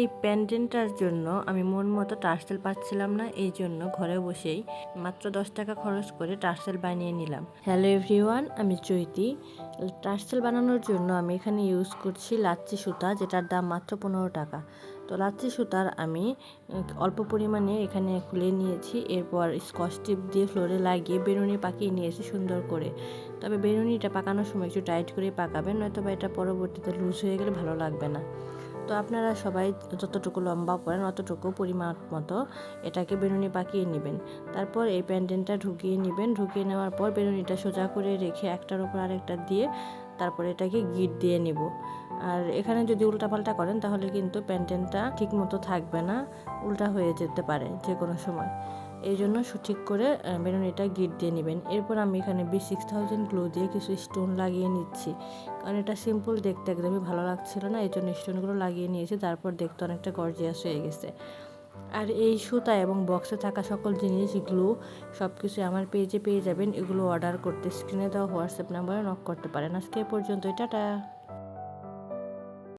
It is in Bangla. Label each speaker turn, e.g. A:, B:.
A: এই প্যান্ডেন্টটার জন্য আমি মন মতো টার্সেল পাচ্ছিলাম না, এই জন্য ঘরে বসেই মাত্র দশ টাকা খরচ করে টার্সেল বানিয়ে নিলাম। হ্যালো এভরিওয়ান আমি চৈতি। টার্সেল বানানোর জন্য আমি এখানে ইউজ করছি লাচ্ছি সুতা, যেটার দাম মাত্র পনেরো টাকা। তো লাচ্ছি সুতার আমি অল্প পরিমাণে এখানে খুলে নিয়েছি, এরপর স্কচ টিপ দিয়ে ফ্লোরে লাগিয়ে বেরুনি পাকিয়ে নিয়েছি সুন্দর করে। তবে বেরুনিটা পাকানোর সময় একটু টাইট করে পাকাবেন নয়তো বা এটা পরবর্তীতে লুজ হয়ে গেলে ভালো লাগবে না। তো আপনারা সবাই যতটুকু লম্বা পড়েন, অতটুকু পরিমাপ মতো এটাকে বেনুনি পাকিয়ে নেবেন। তারপর এই প্যান্ডেনটা ঢুকিয়ে নেবেন। ঢুকিয়ে নেওয়ার পর বেনুনিটা সোজা করে রেখে একটার উপর আরেকটা দিয়ে তারপর এটাকে গিট দিয়ে নেব। আর এখানে যদি উল্টাপাল্টা করেন, তাহলে কিন্তু প্যান্ডেনটা ঠিক মতো থাকবে না, উল্টা হয়ে যেতে পারে যে কোনো সময়। এই জন্য সঠিক করে আহ, বেনুনিটা গিট দিয়ে নেবেন। এরপর আমি এখানে বি সিক্স থাউজেন্ড গ্লো দিয়ে কিছু স্টোন লাগিয়ে নিচ্ছি। কারণ এটা সিম্পল দেখতে একদমই ভালো লাগছিল না এই জন্য স্টোনগুলো লাগিয়ে নিয়েছি তারপর দেখতে অনেকটা গর্জিয়াস হয়ে গেছে। আর এই সুতা এবং বক্সে থাকা সকল জিনিস গ্লু সব কিছু আমার পেজে পেয়ে যাবেন। এগুলো অর্ডার করতে স্ক্রিনে দেওয়া হোয়াটসঅ্যাপ নাম্বারে নক করতে পারেন। আজকে পর্যন্ত টাটা!